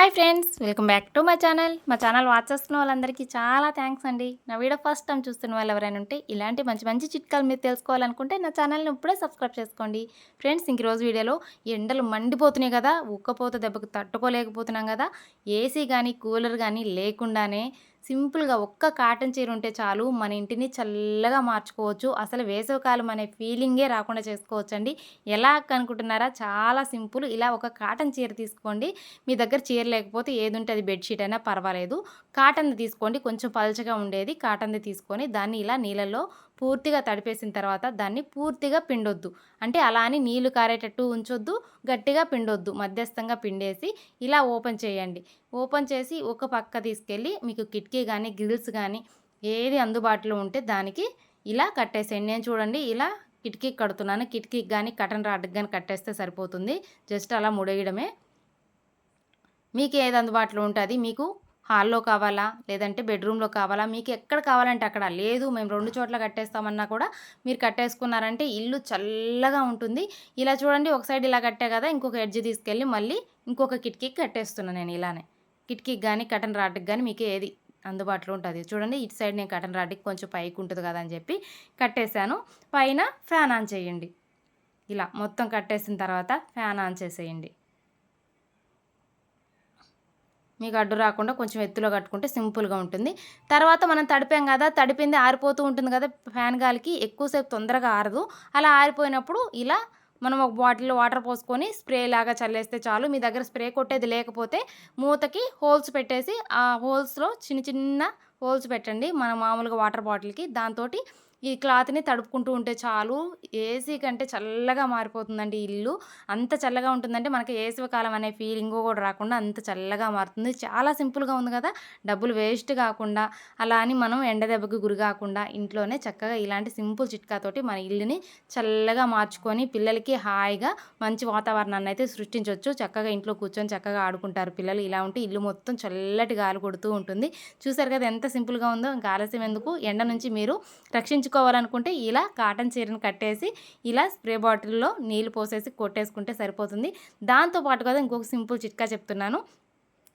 Hi friends welcome back to my channel. మా channel watch చేస్తున్న వాళ్ళందరికీ చాలా థ్యాంక్స్ అండి. నా వీడియో ఫస్ట్ టైం చూస్తున్న వాళ్ళు ఎవరైనా ఉంటే ఇలాంటి మంచి మంచి చిట్కాలు మీరు తెలుసుకోవాలనుకుంటే నా ఛానల్ని ఇప్పుడే సబ్స్క్రైబ్ చేసుకోండి. ఫ్రెండ్స్ ఇంక రోజు వీడియోలో ఎండలు మండిపోతున్నాయి కదా ఉక్కపోత దెబ్బకు తట్టుకోలేకపోతున్నాం కదా ఏసీ కానీ కూలర్ కానీ లేకుండానే సింపుల్గా ఒక్క కాటన్ చీర ఉంటే చాలు మన ఇంటిని చల్లగా మార్చుకోవచ్చు. అసలు వేసవికాలం అనే ఫీలింగే రాకుండా చేసుకోవచ్చు అండి ఎలా అనుకుంటున్నారా? చాలా సింపుల్. ఇలా ఒక కాటన్ చీర తీసుకోండి. మీ దగ్గర చీర లేకపోతే ఏది ఉంటే అది బెడ్షీట్ అయినా పర్వాలేదు. కాటన్ది తీసుకోండి. కొంచెం పలచగా ఉండేది కాటన్ది తీసుకొని దాన్ని ఇలా నీళ్ళల్లో పూర్తిగా తడిపేసిన తర్వాత దాన్ని పూర్తిగా పిండొద్దు. అంటే అలా అని నీళ్ళు కారేటట్టు ఉంచొద్దు గట్టిగా పిండొద్దు. మధ్యస్థంగా పిండేసి ఇలా ఓపెన్ చేయండి. ఓపెన్ చేసి ఒక పక్క తీసుకెళ్ళి మీకు కిటికీ కానీ గ్రిల్స్ కానీ ఏది అందుబాటులో ఉంటే దానికి ఇలా కట్టేసేయండి. నేను చూడండి ఇలా కిటికీకి కడుతున్నాను. కిటికీకి కానీ కటన్ రాడ్కి కానీ కట్టేస్తే సరిపోతుంది. జస్ట్ అలా ముడేయడమే. మీకు ఏది అందుబాటులో ఉంటుంది మీకు హాల్లో కావాలా? లేదంటే బెడ్రూమ్లో కావాలా? మీకు ఎక్కడ కావాలంటే అక్కడ. లేదు మేము రెండు చోట్ల కట్టేస్తామన్నా కూడా మీరు కట్టేసుకున్నారంటే ఇల్లు చల్లగా ఉంటుంది. ఇలా చూడండి ఒక సైడ్ ఇలా కట్టే కదా ఇంకొక ఎడ్జ్ తీసుకెళ్ళి మళ్ళీ ఇంకొక కిటికీకి కట్టేస్తున్నాను నేను ఇలానే. కిటికీకి కానీ కటన్ రాడ్కి కానీ మీకు ఏది అందుబాటులో ఉంటుంది. చూడండి ఇటు సైడ్ నేను కటన్ రాడ్కి కొంచెం పైకి ఉంటుంది కదా అని చెప్పి కట్టేశాను. పైన ఫ్యాన్ ఆన్ చేయండి. ఇలా మొత్తం కట్టేసిన తర్వాత ఫ్యాన్ ఆన్ చేసేయండి. మీకు అడ్డు రాకుండా కొంచెం ఎత్తులో కట్టుకుంటే సింపుల్గా ఉంటుంది. తర్వాత మనం తడిపాం కదా తడిపింది ఆరిపోతూ ఉంటుంది కదా ఫ్యాన్ గాలికి ఎక్కువసేపు తొందరగా ఆరదు. అలా ఆరిపోయినప్పుడు ఇలా మనం ఒక బాటిల్లో వాటర్ పోసుకొని స్ప్రే లాగా చల్లేస్తే చాలు. మీ దగ్గర స్ప్రే కొట్టేది లేకపోతే మూతకి హోల్స్ పెట్టేసి ఆ హోల్స్లో చిన్న చిన్న హోల్స్ పెట్టండి. మన మామూలుగా వాటర్ బాటిల్కి. దాంతో ఈ క్లాత్ని తడుపుకుంటూ ఉంటే చాలు. ఏసీ కంటే చల్లగా మారిపోతుందండి ఇల్లు. అంత చల్లగా ఉంటుందంటే మనకి కాలం అనే ఫీలింగ్ కూడా రాకుండా అంత చల్లగా మారుతుంది. చాలా సింపుల్గా ఉంది కదా. డబ్బులు వేస్ట్ కాకుండా అలా అని మనం ఎండ దెబ్బకి గురి కాకుండా ఇంట్లోనే చక్కగా ఇలాంటి సింపుల్ చిట్కాతోటి మన ఇల్లుని చల్లగా మార్చుకొని పిల్లలకి హాయిగా మంచి వాతావరణాన్ని అయితే సృష్టించవచ్చు చక్కగా ఇంట్లో కూర్చొని చక్కగా ఆడుకుంటారు పిల్లలు. ఇలా ఉంటే ఇల్లు మొత్తం చల్లటి గాలి కొడుతూ ఉంటుంది. చూసారు కదా ఎంత సింపుల్గా ఉందో. ఇంకా ఆలస్యం ఎందుకు? ఎండ నుంచి మీరు రక్షించు ఉంచుకోవాలనుకుంటే ఇలా కాటన్ చీరను కట్టేసి ఇలా స్ప్రే బాటిల్లో నీళ్ళు పోసేసి కొట్టేసుకుంటే సరిపోతుంది. దాంతోపాటు కదా ఇంకొక సింపుల్ చిట్కా చెప్తున్నాను.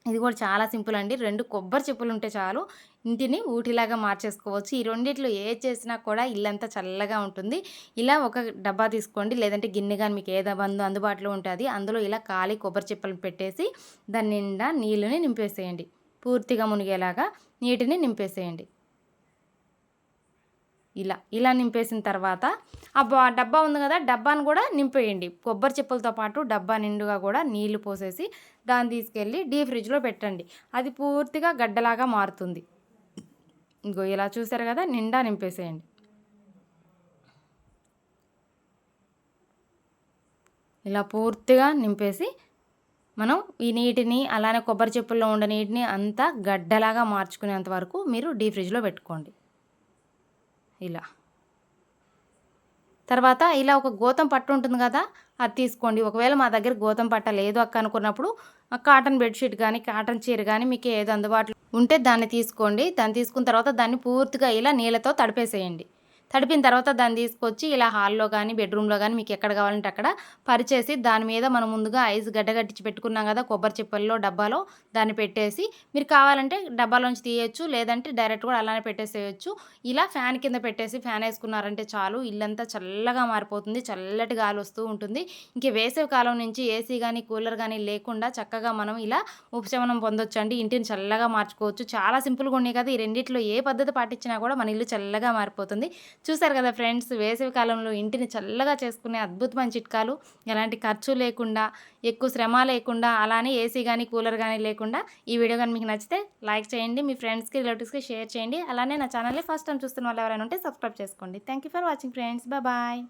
ఇది కూడా చాలా సింపుల్ అండి. రెండు కొబ్బరి చెప్పులు ఉంటే చాలు ఇంటిని ఊటిలాగా మార్చేసుకోవచ్చు. ఈ రెండిట్లో ఏ చేసినా కూడా ఇల్లంతా చల్లగా ఉంటుంది. ఇలా ఒక డబ్బా తీసుకోండి. లేదంటే గిన్నె కానీ మీకు ఏదో బంధు అందుబాటులో ఉంటుంది. అందులో ఇలా ఖాళీ కొబ్బరి చెప్పులను పెట్టేసి దాని నిండా నీళ్ళని నింపేసేయండి. పూర్తిగా మునిగేలాగా నీటిని నింపేసేయండి. ఇలా ఇలా నింపేసిన తర్వాత ఆ డబ్బా ఉంది కదా డబ్బాను కూడా నింపేయండి. కొబ్బరి చెప్పులతో పాటు డబ్బా నిండుగా కూడా నీళ్ళు పోసేసి దాన్ని తీసుకెళ్ళి డీ ఫ్రిడ్జ్లో పెట్టండి. అది పూర్తిగా గడ్డలాగా మారుతుంది. ఇంకో ఇలా చూసారు కదా నిండా నింపేసేయండి. ఇలా పూర్తిగా నింపేసి మనం ఈ నీటిని అలానే కొబ్బరి చెప్పుల్లో ఉండే నీటిని అంతా గడ్డలాగా మార్చుకునేంత వరకు మీరు డీ ఫ్రిడ్జ్లో పెట్టుకోండి. ఇలా. తర్వాత ఇలా ఒక గోతం పట్టు ఉంటుంది కదా అది తీసుకోండి. ఒకవేళ మా దగ్గర గోతం పట్ట లేదు అక్క అనుకున్నప్పుడు కాటన్ బెడ్షీట్ కానీ కాటన్ చీర కానీ మీకు ఏది అందుబాటులో ఉంటే దాన్ని తీసుకోండి. దాన్ని తీసుకున్న తర్వాత దాన్ని పూర్తిగా ఇలా నీళ్ళతో తడిపేసేయండి. తడిపిన తర్వాత దాన్ని తీసుకొచ్చి ఇలా హాల్లో కానీ బెడ్రూమ్లో కానీ మీకు ఎక్కడ కావాలంటే అక్కడ పరిచేసి దాని మీద మనం ముందుగా ఐస్ గడ్డగట్టించి పెట్టుకున్నాం కదా కొబ్బరి చిప్పల్లో డబ్బాలో దాన్ని పెట్టేసి మీరు కావాలంటే డబ్బాలోంచి తీయచ్చు లేదంటే డైరెక్ట్ కూడా అలానే పెట్టేసేయచ్చు. ఇలా ఫ్యాన్ కింద పెట్టేసి ఫ్యాన్ వేసుకున్నారంటే చాలు ఇల్లంతా చల్లగా మారిపోతుంది చల్లటి గాలి వస్తూ ఉంటుంది. ఇంక వేసవి కాలం నుంచి ఏసీ కానీ కూలర్ కానీ లేకుండా చక్కగా మనం ఇలా ఉపశమనం పొందొచ్చు అండి ఇంటిని చల్లగా మార్చుకోవచ్చు. చాలా సింపుల్గా ఉన్నాయి కదా ఈ రెండిట్లో ఏ పద్ధతి పాటించినా కూడా మన ఇల్లు చల్లగా మారిపోతుంది. చూసారు కదా ఫ్రెండ్స్ వేసవి కాలంలో ఇంటిని చల్లగా చేసుకునే అద్భుతమైన చిట్కాలు. ఎలాంటి ఖర్చు లేకుండా ఎక్కువ శ్రమ లేకుండా అలానే ఏసీ కానీ కూలర్ కానీ లేకుండా ఈ వీడియో కానీ మీకు నచ్చితే లైక్ చేయండి మీ ఫ్రెండ్స్కి రిలేటివ్స్కి షేర్ చేయండి. అలానే నా ఛానల్ని ఫస్ట్ టైం చూస్తున్న వాళ్ళు ఎవరైనా ఉంటే సబ్స్క్రైబ్ చేసుకోండి. Thank for watching friends. Bye.